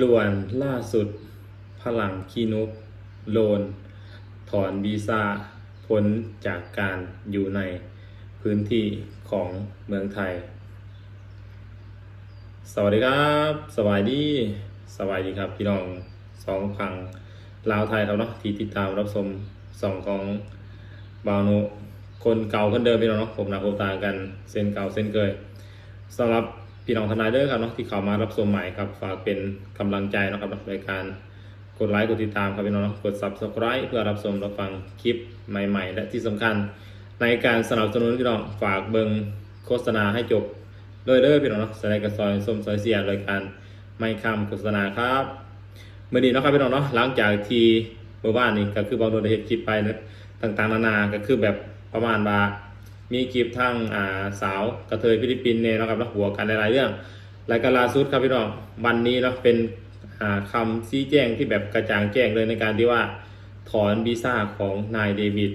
ล้วนล่าสุด พลังคีนุกโลน ถอนวีซ่าพ้นจากการอยู่ในพื้นที่ของเมืองไทย สวัสดีครับสวัสดีสวัสดีครับ พี่น้องสองพังลาวไทยครับเนาะที่ติดตามรับชมสองของบาวโนคนเก่าคนเดิมพี่น้องเนาะผมหนาผมตากันเส้นเก่าเส้นเคยสำหรับ พี่น้องทนายเด้อครับเนาะที่เข้ามารับชมใหม่ครับฝากเป็นกำลังใจนะครับเนาะในการกดไลค์กดติดตามครับพี่น้องนะกด subscribe เพื่อรับชมรับฟังคลิปใหม่ ๆ และที่สำคัญ ในการสนับสนุนพี่น้องฝากเบิงโฆษณาให้จบโดยเด้อพี่น้องเนาะสไลด์กระซอยส้มซอยเสียรายการไม่คำโฆษณาครับเมื่อนี้เนาะครับพี่น้องเนาะหลังจากที่เมื่อวานนี้ก็คือบางโดนได้เห็นคลิปไปเนะต่างๆนานาก็คือแบบประมาณว่า มีคลิปทั้งอ่าสาวกระเทยฟิลิปปินส์เนี่ยนะครับเนาะหัวกันหลายๆเรื่องรายการล่าสุดครับพี่น้องวันนี้เนาะเป็นอ่าคำชี้แจงที่แบบกระจ่างแจ้งเลยในการที่ว่าถอนวีซ่าของนายเดวิด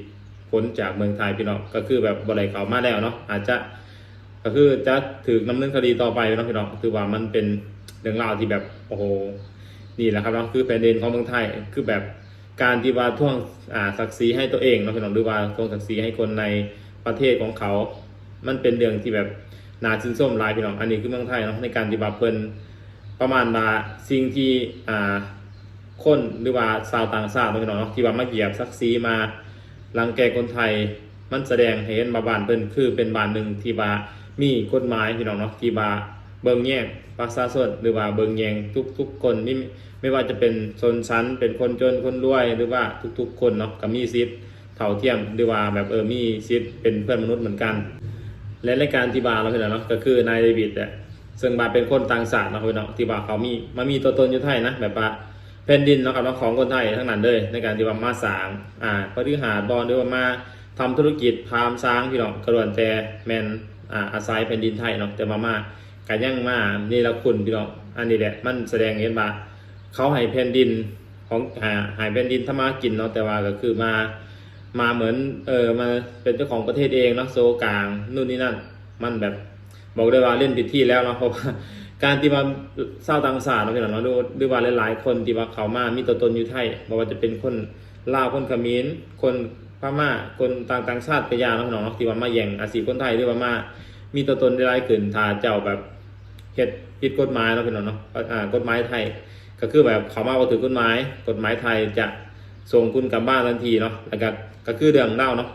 พ้นจากเมืองไทยพี่น้องก็คือแบบบริเขามาแล้วเนาะอาจจะก็คือจะถือดำเนินคดีต่อไปนะพี่น้องคือว่ามันเป็นเรื่องราวที่แบบโอ้โหนี่แหละครับเนาะคือแผ่นดินของเมืองไทยคือแบบการที่ว่าท่วงศักดิ์ศรีให้ตัวเองเนาะพี่น้องหรือว่าท่วงศักดิ์ศรีให้คนใน ประเทศของเขา มันเป็นเรื่องที่แบบนาชื่นส้มลายพี่น้อง อันนี้คือเมืองไทยเนาะในการที่ว่าเพิ่นประมาณว่าสิ่งที่อ่าคนหรือว่าชาวต่างชาติพี่น้องเนาะที่ว่ามาเหยียบศักดิ์ศรีมารังแกคนไทยมันแสดงให้เห็นมาบ้านเพิ่นคือเป็นบ้านหนึ่งที่ว่ามีกฎหมายพี่น้องเนาะที่ว่าเบิ่งแยกประชาชนหรือว่าเบิ่งแยงทุกทุกคนไม่ไม่ว่าจะเป็นชนชั้น เป็นคนจนคนรวยหรือว่าทุกๆ คนเนาะก็มีสิทธิ์ เท่าเทียมหรือว่าแบบเออมีสิทธิ์เป็นเพื่อนมนุษย์เหมือนกัน และรายการที่บาเราพี่น้องเนาะก็คือนายเดวิดเนี่ยซึ่งบาเป็นคนต่างชาติเนาะพี่น้องที่ว่าเขามีมามีตัวตนอยู่ไทยนะแบบว่าแผ่นดินเนาะครับเนาะของคนไทยทั้งนั้นเลย ในการที่ว่ามาสร้างอ่าพฤหาบอลหรือว่ามาทำธุรกิจพามสร้างพี่น้องกระดวนแต่แมนอ่าอาศัยแผ่นดินไทยเนาะแต่มามากันยังมานี่ละคุณพี่น้องอันนี้แหละมันแสดงเห็นว่าเขาให้แผ่นดินของหาใหายแผ่นดินทำมากินเนาะแต่ว่าก็คือมา มาเหมือนเออมาเป็นเจ้าของประเทศเองเนาะโซกลางนู่นนี่นั่น มันแบบบอกได้ว่าเล่นผิดที่แล้วเนาะเพราะว่าการที่ว่าเศร้าต่างชาติเนาะพี่น้องเนาะดูดูว่าหลายๆ คนที่ว่าเขามามีตัวตนอยู่ไทยบอกว่าจะเป็นคนลาวคนเขมรคนพม่าคนต่างต่างชาติกระยาเนาะพี่น้องเนาะที่ว่ามาแย่งอาชีพคนไทยหรือว่ามา มีตัวตนได้หลายขึ้นถ้าเจ้าแบบเฮ็ดผิดกฎหมายเนาะพี่น้องเนาะอ่ากฎหมายไทย ก็คือแบบเขามาบ่ถือกฎหมาย กฎหมายไทยจะส่งคุณกลับบ้านทันทีเนาะแล้วก็ ก็คือเรื่องเล่าเนาะ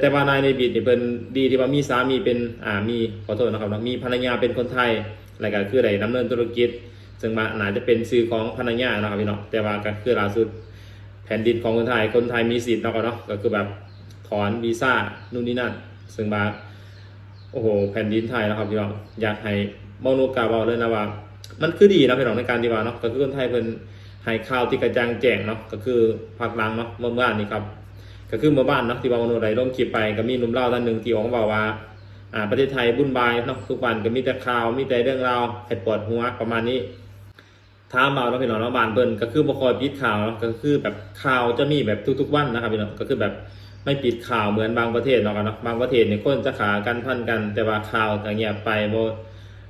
แต่ว่านายในบิดเนี่ยเป็นดีที่ว่ามีสามีเป็นอ่ามีขอโทษนะครับนะมีภรรยาเป็นคนไทยแล้วก็คือได้ดำเนินธุรกิจ ซึ่งมาอาจจะเป็นชื่อของภรรยานะครับพี่เนาะแต่ว่าก็คือล่าสุดแผ่นดินของคนไทยคนไทยมีสิทธิ์เนาะครับเนาะก็คือแบบถอนวีซ่านู่นนี่นั่น ซึ่งมาโอ้โหแผ่นดินไทยนะครับพี่น้องอยากให้มองโนกาเบาเลยนะว่า มันคือดีนะพี่น้องในการที่ว่าเนาะก็คือคนไทยเพิ่นให้ข่าวที่กระจ่างแจ้งเนาะก็คือภาคลังเนาะเมื่อวานนี้ครับ ก็คือเมื่อบ้านเนาะที่ว่ามโนไดลงคลิปไปก็มีนุ่มเล่าท่านหนึ่งที่ออกมาบอกว่าอ่าประเทศไทยบุญบายเนาะทุกวันก็มีแต่ข่าวมีแต่เรื่องราวให้ปวดหัวประมาณนี้ถามเราเนาะพี่น้องเนาะบานเพิ่นก็คือบ่คอยปิดข่าวเนาะก็คือแบบข่าวจะมีแบบทุก ๆ วันนะครับพี่น้องก็คือแบบไม่ปิดข่าวเหมือนบางประเทศเนาะกันเนาะบางประเทศเนี่ยคนจะขากันพันกัน แต่ว่าข่าวก็เงียบไปบ่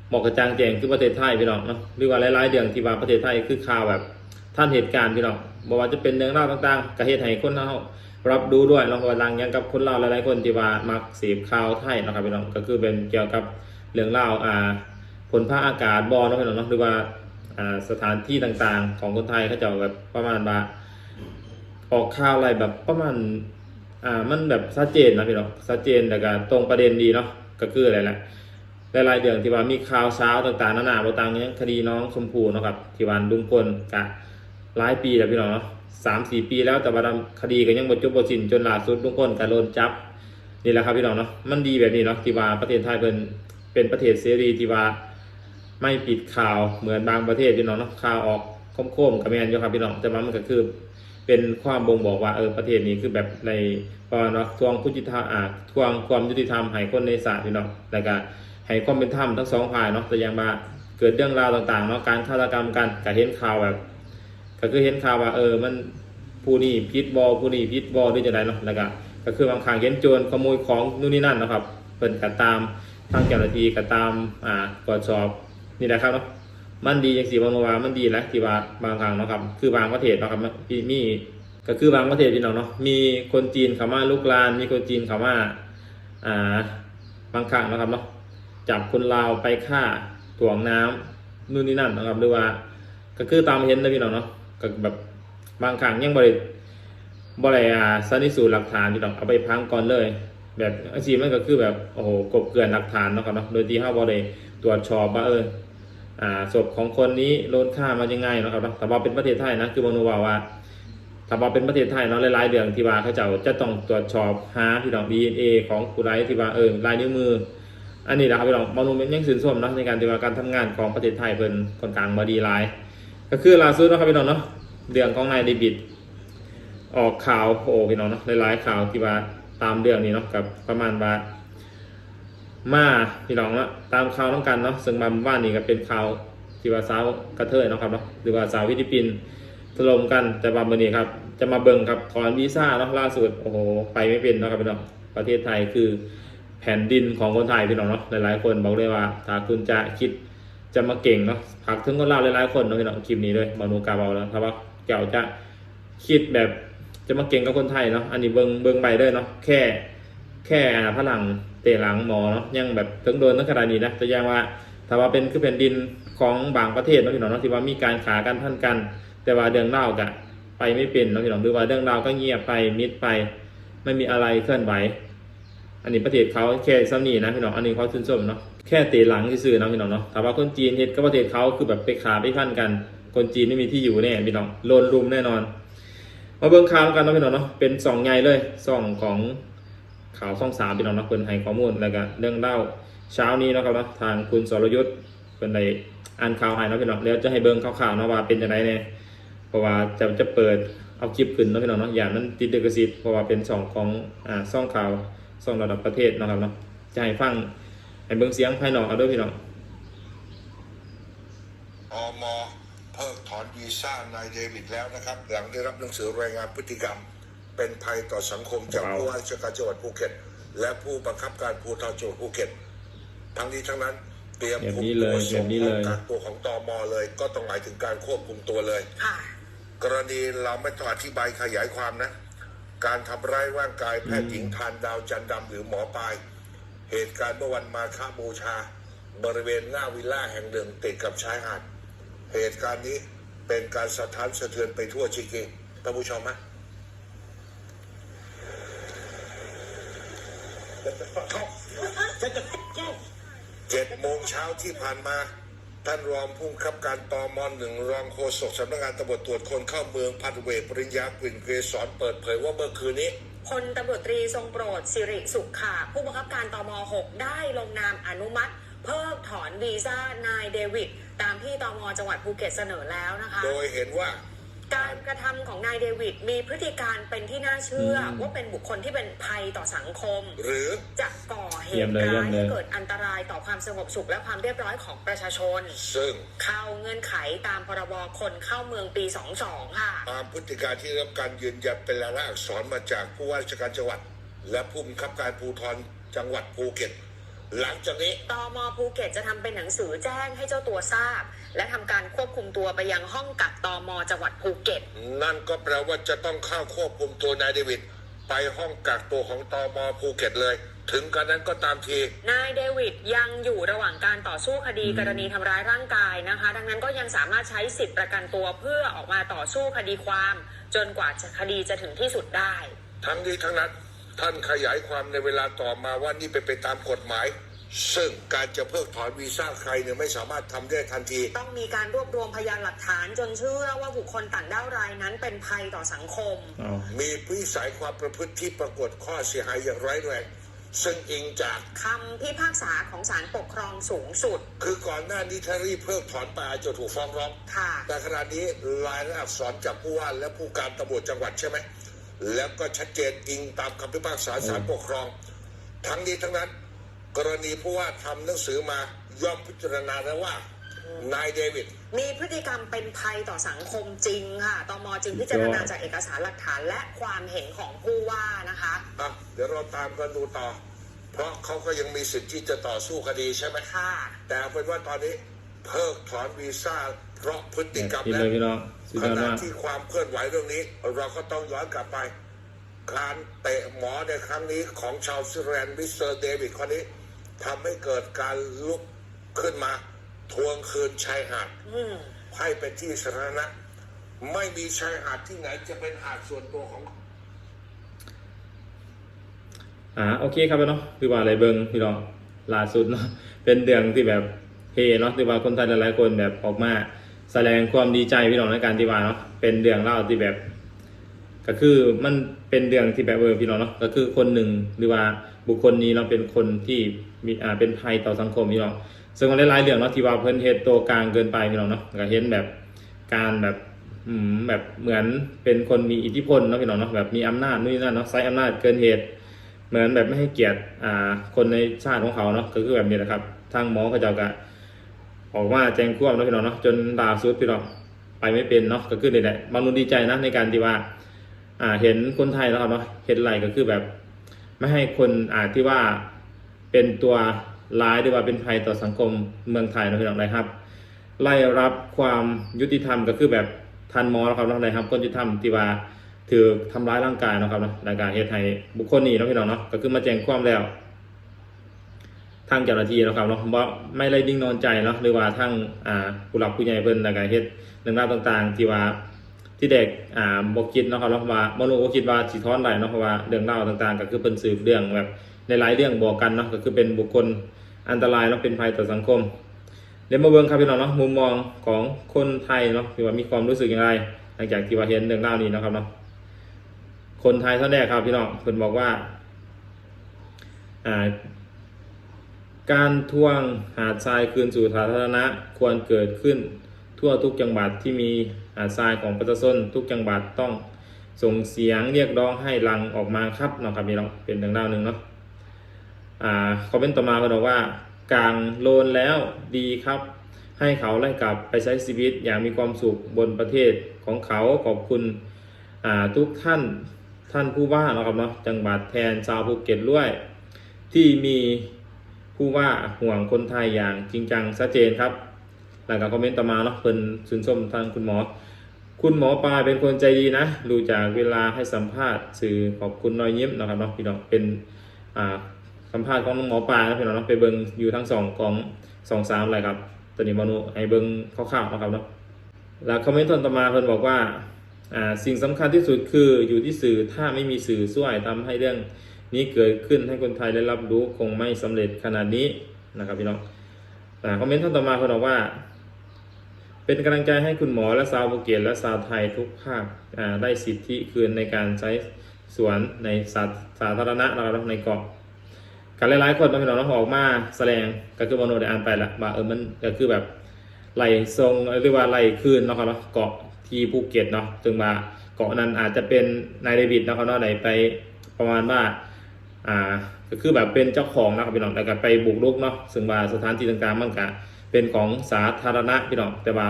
หมอกกระจางแจงคือประเทศไทยพี่น้องเนาะหรือว่าหลายๆเรื่องที่ว่าประเทศไทยคือข่าวแบบท่านเหตุการณ์พี่น้องบอกว่าจะเป็นเรื่องราวต่างๆกระเหตุให้คนเรา รับดูด้วยลองกำลังยังกับคนเราหลายๆคนที่ว่ามักเสพข่าวไทยนะครับพี่น้องก็คือเป็นเกี่ยวกับเรื่องราวอ่าผลภาคอากาศบอลนะพี่น้องเนาะหรือว่าอ่าสถานที่ต่างๆ ของคนไทยเขาจะแบบประมาณว่าออกข่าวอะไรแบบประมาณอ่ามันแบบชัดเจนนะพี่น้องชัดเจนแต่ก็ตรงประเด็นดีเนาะก็คืออะไรแหละหลายๆเรื่องที่ว่ามีข่าวเช้าต่างๆนานาบต่างๆเนี้ยคดีน้องชมพู่นะครับที่วันลุงพลกะหลายปีแล้วพี่น้องเนาะ สามสี่ปีแล้วแต่ว่าคดีก็ยังบ่จบบ่สิ้นจนล่าสุดลุงพลก็โดนจับนี่แหละครับพี่น้องเนาะมันดีแบบนี้เนาะที่ว่าประเทศไทยเป็นเป็นประเทศเสรีที่ว่าไม่ปิดข่าวเหมือนบางประเทศพี่น้องเนาะข่าวออกโค้มๆกับแมนอยู่ครับพี่น้องแต่ว่ามันก็คือเป็นความบ่งบอกว่าเออประเทศนี้คือแบบในประมาณว่าทวงยุติธรรมอ่าทวงความยุติธรรมให้คนในศาลพี่น้องแล้วก็ให้ความเป็นธรรมทั้งสองฝ่ายเนาะแต่ยังมาเกิดเรื่องราวต่างๆเนาะการฆาตกรรมกันก็เห็นข่าวแบบ ก็คือเห็นข่าวว่าเออมันผู้นี้พิษบอผู้นี้พิษบอด้วยจะไรเนาะแล้วก็ก็คือบางครั้งเห็นโจรขโมยของนู่นนี่นั่นนะครับเพิ่นก็ตามทางเจ้าหน้าที่ก็ตามอ่าตรวจสอบนี่แหละครับเนาะมันดีอย่างสีบางวามันดีแหละที่ว่าบางครั้งเนาะครับ คือบางประเทศนะครับมีมีก็คือบางประเทศพี่น้องเนาะมีคนจีนเข้ามาลุกลาน มีคนจีนเข้ามาอ่าบางครั้งนะครับเนาะจับคนลาวไปฆ่าถ่วงน้ำนู่นนี่นั่นนะครับหรือว่า ก็คือตามเห็นนะพี่น้องเนาะ ก็แบบบางครั้งยังบริบริอาสันนิสูตหลักฐานพี่น้องเอาไปพังก่อนเลย แบบอาชีพมันก็คือแบบโอ้โหกบเกลื่อนหลักฐานเนาะครับเนาะโดยที่ห้าบริตรวจสอบว่าเอออ่าศพของคนนี้โดนฆ่ามายังไงเนาะครับเนาะแต่ว่าเป็นประเทศไทยนะคือบางนูว่าว่าถ้าว่าเป็นประเทศไทยเนาะหลายๆเรื่องที่ว่าเขาจ้าจะต้องตรวจสอบหาพี่น้อง DNA ของผู้ร้ายที่ว่าเออลายนิ้วมือ อันนี้แหละครับพี่น้องบางนูเป็นยังสื่นส้มเนาะในการที่ว่าการทำงานของประเทศไทยเป็นคนกลางบดีหลาย ก็คือล่าสุดนะครับพี่น้องเนาะเรื่องของนายเดวิดออกข่าวโอ้พี่น้องเนาะหลายๆข่าวที่ว่าตามเรื่องนี้เนาะกับประมาณว่ามาพี่น้องเนาะตามข่าวต้องกันเนาะซึ่งบาบ้านนี่ก็เป็นข่าวที่ว่าสาวกระเทยเนาะครับเนาะหรือว่าสาวฟิลิปปินส์ถล่มกันแต่บางวันนี้ครับ จะมาเบิ่งครับถอนวีซ่าเนาะล่าสุดโอ้โหไปไม่เป็นเนาะครับพี่น้องประเทศไทยคือแผ่นดินของคนไทยพี่น้องเนาะหลายๆคนบอกเลยว่าถ้าคุณจะคิด จะมาเก่งเนาะผักถึงคนเล่าวหลายๆคนเนาะพี่น้องคลิปนี้ด้วยมานูกาเบาแล้วถ้าว่าเก่าจะคิดแบบจะมาเก่งกับคนไทยเนาะอันนี้เบิงเบิงไปด้วยเนาะแค่ แค่พลังเตะหลังหมอเนาะยังแบบถึงโดนตั้งขนาดนี้นะตัวอย่างว่าถ้าว่าเป็นคือแผ่นดินของบางประเทศเนาะพี่น้องเนาะที่ว่ามีการขากันพันกัน แต่ว่าเรื่องเล่ากะไปไม่เป็นเนาะพี่น้องหรือว่าเรื่องราวก็เงียบไปมิดไป ไม่มีอะไรเคลื่อนไหวอันนี้ประเทศเขาแค่ซ้ำนี่นะพี่น้องอันนี้เขาชื่นชมเนาะ แค่เตะหลังที่ซื่อๆนะพี่น้องเนาะแต่ว่าคนจีนเฮ็ดกับประเทศเขาคือแบบไปขาไปพันกัน คนจีนไม่มีที่อยู่แน่พี่น้องโลนรุมแน่นอน มาเบิ่งข่าวกันนะพี่น้องเนาะเป็นสองใหญ่เลยสองของข่าวช่องสามพี่น้องเนาะเพิ่นให้ข้อมูลแล้วก็เรื่องเล่าเช้านี้นะครับเนาะทางคุณสรยุทธ์เพิ่นได้อ่านข่าวให้นะพี่น้องแล้วจะให้เบิ่งข่าวๆเนาะว่าเป็นจังไดแน่เพราะว่าจะจะเปิดเอาคลิปขึ้นนะพี่น้องเนาะอย่างนั้นติดเดกสิทธิ์เพราะว่าเป็นสองของอ่าช่องข่าวส่งระดับประเทศนะครับเนาะจะให้ฟัง ให้เบิ่งเสียงภายนอกเอาด้วยพี่น้องอมเพิกถอนวีซ่านายเดวิดแล้วนะครับ หลังได้รับหนังสือรายงานพฤติกรรม เป็นภัยต่อสังคมจากว้าวผู้ว่าราชการจังหวัดภูเก็ต และผู้บังคับการภูธรจังหวัดภูเก็ต ทั้งนี้ทั้งนั้นเตรียมแบบคุมนี้เลตัวยแบส่บงนี้ห้เลองยกักตัวของตมเลย ก็ต้องหมายถึงการควบคุมตัวเลยค่ะกรณีเราไม่ต้องอธิบายขยายความนะ การทำร้ายร่างกายแพทย์หญิงทานดาวจันดำหรือหมอปลาย เหตุการณ์เมื่อวันมาฆบูชา บริเวณหน้าวิลล่าแห่งหนึ่งติดกับชายหาด เหตุการณ์นี้เป็นการสะท้านสะเทือนไปทั่วชิกิท่านผู้ชมฮะเจ็ดโมงเช้าที่ผ่านมา ท่านรองผู้บังคับการตอมอนหนึ่งรองโฆษกสำนักงานตำรวจตรวจคนเข้าเมืองพันเวปริญญากลิ่นเกสรเปิดเผยว่าเมื่อคืนนี้ พลตำรวจตรีทรงโปรดสิริสุขค่ะผู้บังคับการตม 6 ได้ลงนามอนุมัติ เพิกถอนวีซ่านายเดวิดตามที่ตมจังหวัดภูเก็ตเสนอแล้วนะคะ โดยเห็นว่า การกระทำของนายเดวิดมีพฤติการเป็นที่น่าเชื่ออมว่าเป็นบุคคลที่เป็นภัยต่อสังคม หรือจะก่อเหเยี่ยมตุเลยเยี่ร้ายมเลยให้เกิดอันตรายต่อความสงบสุขและความเรียบร้อยของประชาชน ซึ่งเข้าเงื่อนไขตามพรบคนเข้าเมืองปี 22 ค่ะ ตามพฤติการที่ได้รับการยืนยันเป็นลายลักษณ์อักษรมาจากผู้ว่าราชการจังหวัด และผู้บังคับการภูธรจังหวัดภูเก็ต หลังจากนี้ตมภูเก็ตจะทำเป็นหนังสือแจ้งให้เจ้าตัวทราบ และทำการควบคุมตัวไปยังห้องกักตมจังหวัดภูเก็ต นั่นก็แปลว่าจะต้องเข้าควบคุมตัวนายเดวิดไปห้องกักตัวของตอมภูเก็ตเลย ถึงกระนั้นก็ตามที นายเดวิดยังอยู่ระหว่างการต่อสู้คดีกรณีทำร้ายร่างกายนะคะ ดังนั้นก็ยังสามารถใช้สิทธิประกันตัวเพื่อออกมาต่อสู้คดีความ จนกว่าจะคดีจะถึงที่สุดได้ ทั้งนี้ทั้งนั้น ท่านขยายความในเวลาต่อมาว่านี่เป็นไปตามกฎหมาย ซึ่งการจะเพิกถอนวีซ่าใครเนี่ยไม่สามารถทำได้ทันที ต้องมีการรวบรวมพยานหลักฐานจนเชื่อว่าบุคคลต่างด้าวรายนั้นเป็นภัยต่อสังคมเอามีวิสัยความประพฤติที่ปรากฏข้อเสียหายอย่างร้ายแรงซึ่งอิงจากคำพิพากษาของศาลปกครองสูงสุด คือก่อนหน้านี้ถ้ารีบเพิกถอนไปอาจจะถูกฟ้องร้องค่ะแต่ขณะนี้ลายและอักษรจากผู้ว่าและผู้การตำรวจจังหวัดใช่ไหม แล้วก็ชัดเจนอิงตามคำพิพากษาศาลปกครอง ทั้งนี้ทั้งนั้น กรณีผู้ว่าทำหนังสือมาย่อมพิจารณาแล้วว่านายเดวิดมีพฤติกรรมเป็นภัยต่อสังคมจริงค่ะตมจึงพิจารณาจากเอกสารหลักฐานและความเห็นของผู้ว่านะคะอะเดี๋ยวเราตามกันดูต่อ เพราะเขาก็ยังมีสิทธิ์ที่จะต่อสู้คดีใช่ไหมค่ะแต่เอาเป็นว่าตอนนี้เพิกถอนวีซ่าเพราะพฤติกรรมนี่และ เลยพี่น้องสุดขยอดณะมากที่ความเคลื่อนไหวเรื่องนี้ เราก็ต้องย้อนกลับไป การเตะหมอในครั้งนี้ของชาวสวิตเซอร์แลนด์มิสเตอร์เดวิดคนนี้ทำให้เกิดการลุกขึ้นมา ทวงคืนชายหาดอืมให้เป็นที่สาธารณะไม่มีชายหาดที่ไหนจะเป็นหาดส่วนตัวของอ่าโอเคครับพี่น้องคือว่าอะไรเบิงพี่น้องล่าสุดเนาะเป็นเดืองที่แบบเฮเนาะที่ว่าคนไทยหลายๆคนแบบออกมา แสดงความดีใจพี่น้องในการที่ว่าเนาะเป็นเดืองเล่าที่แบบ ก็คือมันเป็นเดืองที่แบบเออพี่น้องเนาะก็คือคนหนึ่งหรือว่าบุคคลนี้เนาเป็นคนที่มีอ่าเป็นภัยต่อสังคมพี่น้องซึ่งมันหลายเรื่องเนาะที่ว่าเพิ่นเฮ็ดตัวกลางเกินไปพี่น้องเนาะก็เห็นแบบการแบบอืมแบบเหมือนเป็นคนมีอิทธิพลเนาะพี่น้องเนาะแบบมีอำนาจนู่นนี่นั่นเนาะใช้อำนาจเกินเหตุ เหมือนแบบไม่ให้เกียรติอ่าคนในชาติของเขาเนาะก็คือแบบนี้แหละครับ ทางหมอเขาเจ้าก็ ออกมาแจ้งความเนาะพี่น้องเนาะจนล่าสุดพี่น้องไปไม่เป็นเนาะก็คือนี่แหละบางนุนดีใจนะในการที่ว่าอ่าเห็นคนไทยแล้วครับเนาะเห็นไรก็คือแบบ ไม่ให้คนอ่าที่ว่าเป็นตัวร้ายหรือว่าเป็นภัยต่อสังคมเมืองไทยนะพี่น้องนะครับ ไล่รับความยุติธรรมก็คือแบบทันมอแล้วครับนะครับคนยุติธรรมที่ว่าถือทำร้ายร่างกายนะครับนะรายการเฮดไทยบุคคลนี้นะพี่น้องเนาะก็คือมาแจ้งความแล้ว ทางเจ้าหน้าที่นะครับเนาะว่าไม่ไล่ดิ้งนอนใจเนาะหรือว่าทางอ่าผู้หลักผู้ใหญ่เพิ่นรายการเฮ็ดเรื่องราวต่างๆ ที่ว่าที่เด็กอ่าบอกคิดเนาะครับเนาะว่าบ่รู้ว่าคิดว่าสิท้อนได้เนาะเพราะว่าเรื่องราวต่างๆ ก็คือเพิ่นสืบเรื่องแบบในหลายเรื่องบอกกันเนาะก็คือเป็นบุคคลอันตรายเนาะเป็นภัยต่อสังคมเดี๋ยวมาเบิ่งครับพี่น้องเนาะมุมมองของคนไทยเนาะที่ว่ามีความรู้สึกอย่างไร หลังจากที่ว่าเห็นเรื่องราวนี้นะครับเนาะคนไทยเท่าแรกครับพี่น้องเพิ่นบอกว่าอ่า การทวงหาดทรายคืนสู่สาธารณะควรเกิดขึ้น ทั่วทุกจังหวัดที่มีหาดทรายของประชาชนทุกจังหวัดต้องส่งเสียงเรียกร้องให้รังออกมาครับเนาะครับพี่น้องเป็นเรื่องราวหนึ่งเนาะอ่าคอมเมนต์ต่อมาเขาบอกว่ากลางโลนแล้วดีครับ ให้เขาไล่กลับไปใช้ชีวิตอย่างมีความสุขบนประเทศของเขาขอบคุณอ่าทุกท่านท่านผู้ว่าเนาะครับเนาะจังหวัดแทนชาวภูเก็ตด้วย ที่มี ผู้ว่าห่วงคนไทยอย่างจริงจังชัดเจนครับ หลังจากคอมเมนต์ต่อมาเนาะเพิ่นชื่นชมทางคุณหมอ คุณหมอปลายเป็นคนใจดีนะดูจากเวลาให้สัมภาษณ์สื่อขอบคุณรอยยิ้มนะครับเนาะพี่น้องเป็นอ่าสัมภาษณ์ของน้องหมอปลายนะพี่น้องเนาะไปเบิ่งอยู่ทั้งสองของสองสามอะไรครับตอนนี้มานุให้เบิ่งคร่าวๆนะครับเนาะแล้วคอมเมนต์ต่อมาเพิ่นบอกว่าอ่าสิ่งสำคัญที่สุดคืออยู่ที่สื่อถ้าไม่มีสื่อช่วยทำให้เรื่อง นี้เกิดขึ้นให้คนไทยได้รับรู้คงไม่สำเร็จขนาดนี้นะครับพี่น้องอ่คอมเมนต์ท่านต่อมาเพิ่นบอกว่า เป็นกำลังใจให้คุณหมอและชาวภูเก็ตและชาวไทยทุกภาคได้สิทธิคืนในการใช้สวนในสาสาธารณะนะครับในเกาะกันหลายๆคนบางพี่น้องออกมาแสดงก็คือมโนได้อ่านไปละว่าเออมันก็คือแบบไหลทรงหรือว่าไหลคืนนะครับเนาะเกาะที่ภูเก็ตเนาะซึ่งว่าเกาะนั้นอาจจะเป็นนายเดวิดนะครับเนาะไหนไปประมาณว่า อ่าก็คือแบบเป็นเจ้าของนะครับพี่น้องแล้วก็ไปบุกรุกเนาะซึ่งว่าสถานที่ต่างๆมันก็เป็นของสาธารณะพี่น้องแต่ว่า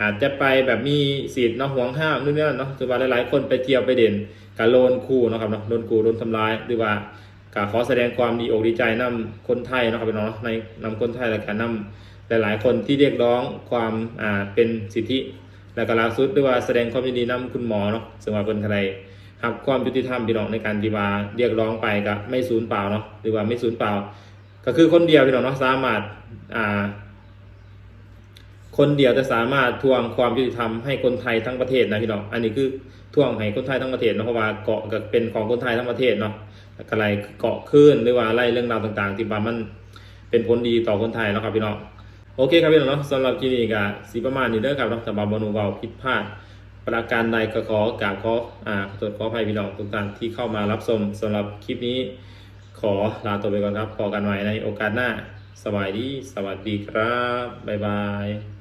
อาจจะไปแบบมีสิทธิ์เนาะห่วงห้ามนู่นนี่นั่นเนาะคือว่าหลายๆ คนไปเที่ยวไปเด่นกับโลนคู่เนาะครับเนาะโดนคู่โดนทำร้ายหรือว่าก็ขอแสดงความดีอกดีใจนํคนไทยเนาะครับพี่น้องเนาะในนำคนไทยและการนำหลายๆ คนที่เรียกร้องความอ่าเป็นสิทธิและก็ล่าสุดด้วยว่าแสดงความยินดีนํคุณหมอเนาะซึ่งว่าเป็นไทย หักความยุติธรรมพี่น้องในการที่ว่าเรียกร้องไปก็ไม่สูญเปล่าเนาะหรือว่าไม่สูญเปล่า ก็คือคนเดียวพี่น้องเนาะสามารถอ่าคนเดียวจะสามารถทวงความยุติธรรมให้คนไทยทั้งประเทศนะพี่น้อง อันนี้คือทวงให้คนไทยทั้งประเทศเนาะเพราะว่าเกาะก็เป็นของคนไทยทั้งประเทศเนาะอะไรเกาะขึ้นหรือว่าอะไรเรื่องราวต่าง ๆ ที่ว่ามันเป็นผลดีต่อคนไทยเนาะครับพี่น้อง โอเคครับพี่น้องเนาะสำหรับคลิปนี้ก็สีประมาณนี้เด้อครับเนาะสำหรับบอนูเบาผิดพลาด ประการใดก็ขอกราบขออ่าขอโทษขออภัยพี่น้องทุกท่านที่เข้ามารับชมสำหรับคลิปนี้ ขอลาตัวไปก่อนครับพอกันใหม่ในโอกาสหน้าสวัสดี สวัสดีครับ บ๊ายบาย